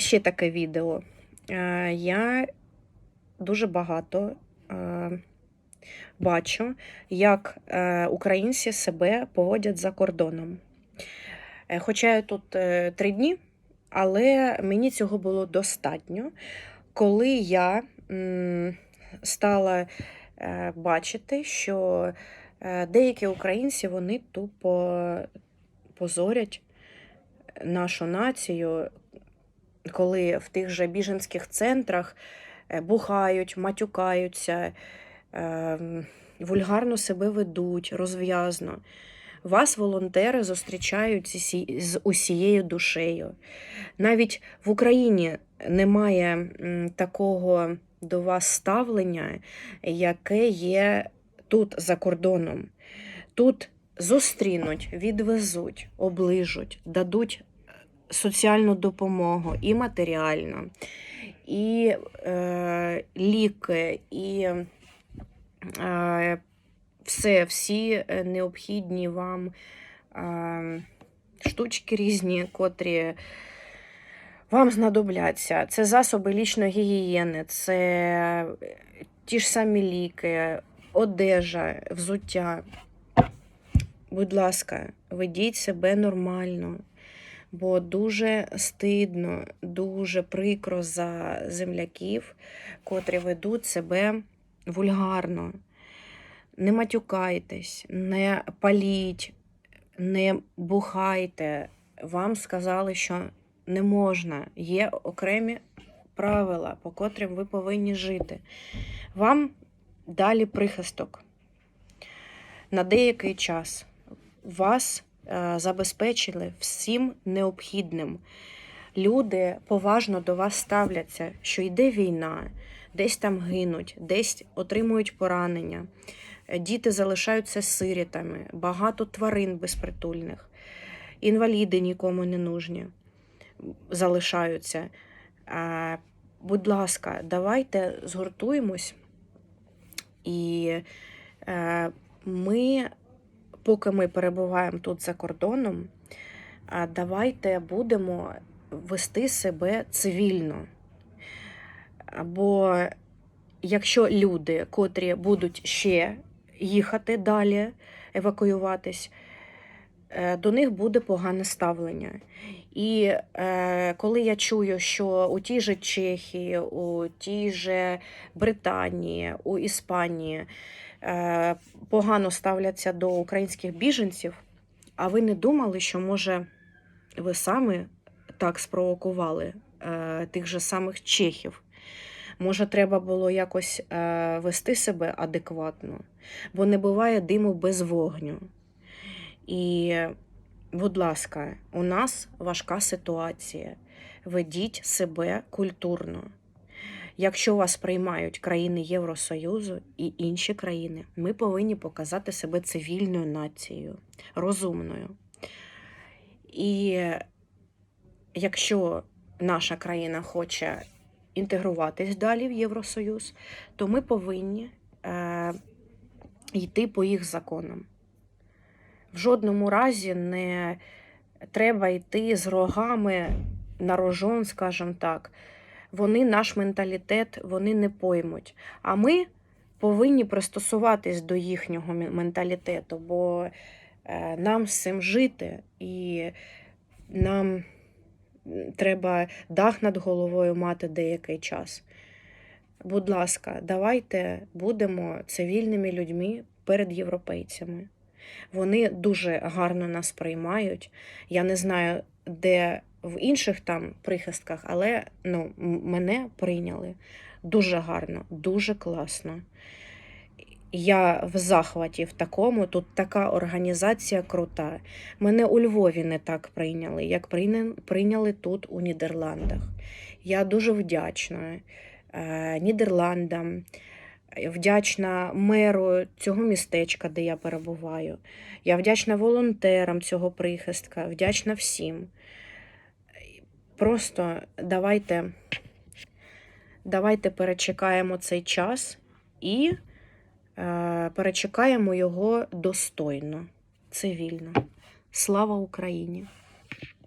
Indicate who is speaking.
Speaker 1: ще таке відео. Е, Я дуже багато е, бачу, як е, українці себе поводять за кордоном. Хоча я тут три дні, але мені цього було достатньо, коли я стала бачити, що деякі українці вони тупо позорять нашу націю, коли в тих же біженських центрах е, бухають, матюкаються, ем, вульгарно себе ведуть, розв'язно. Вас волонтери зустрічають з усією душею. Навіть в Україні немає такого до вас ставлення, яке є тут за кордоном. Тут зустрінуть, відвезуть, оближуть, дадуть соціальну допомогу і матеріальну, і е, ліки, і е, все, всі е, необхідні вам е, штучки різні, котрі вам знадобляться. Це засоби лічної гігієни, це е, ті ж самі ліки, одежа, взуття. Будь ласка, ведіть себе нормально, бо дуже стидно, дуже прикро за земляків, котрі ведуть себе вульгарно. Не матюкайтесь, не паліть, не бухайте. Вам сказали, що не можна. Є окремі правила, по котрим ви повинні жити. Вам далі прихисток на деякий час. Вас забезпечили всім необхідним. Люди поважно до вас ставляться, що йде війна, десь там гинуть, десь отримують поранення. Е, Діти залишаються сирітами, багато тварин безпритульних, інваліди нікому не нужні залишаються. Е, Будь ласка, давайте згуртуємось і е, ми, поки ми перебуваємо тут за кордоном, давайте будемо вести себе цивільно. Бо якщо люди, котрі будуть ще їхати далі, евакуюватись, до них буде погане ставлення. І е, коли я чую, що у тій же Чехії, у тій же Британії, у Іспанії е, погано ставляться до українських біженців, а ви не думали, що може ви самі так спровокували е, тих же самих чехів? Може, треба було якось е, вести себе адекватно, бо не буває диму без вогню. І, будь ласка, у нас важка ситуація. Ведіть себе культурно. Якщо вас приймають країни Євросоюзу і інші країни, ми повинні показати себе цивільною нацією, розумною. І якщо наша країна хоче інтегруватись далі в Євросоюз, то ми повинні е, йти по їх законам. В жодному разі не треба йти з рогами на рожон, скажімо так. Вони наш менталітет вони не поймуть. А ми повинні пристосуватись до їхнього менталітету, бо е, нам з цим жити, і нам треба дах над головою мати деякий час. Будь ласка, давайте будемо цивільними людьми перед європейцями. Вони дуже гарно нас приймають. Я не знаю, де в інших там прихистках, але ну, мене прийняли дуже гарно, дуже класно. Я в захваті в такому, тут така організація крута. Мене у Львові не так прийняли, як прийняли тут у Нідерландах. Я дуже вдячна е, Нідерландам, вдячна меру цього містечка, де я перебуваю. Я вдячна волонтерам цього прихистка, вдячна всім. Просто давайте, давайте перечекаємо цей час і е, перечекаємо його достойно, цивільно. Слава Україні!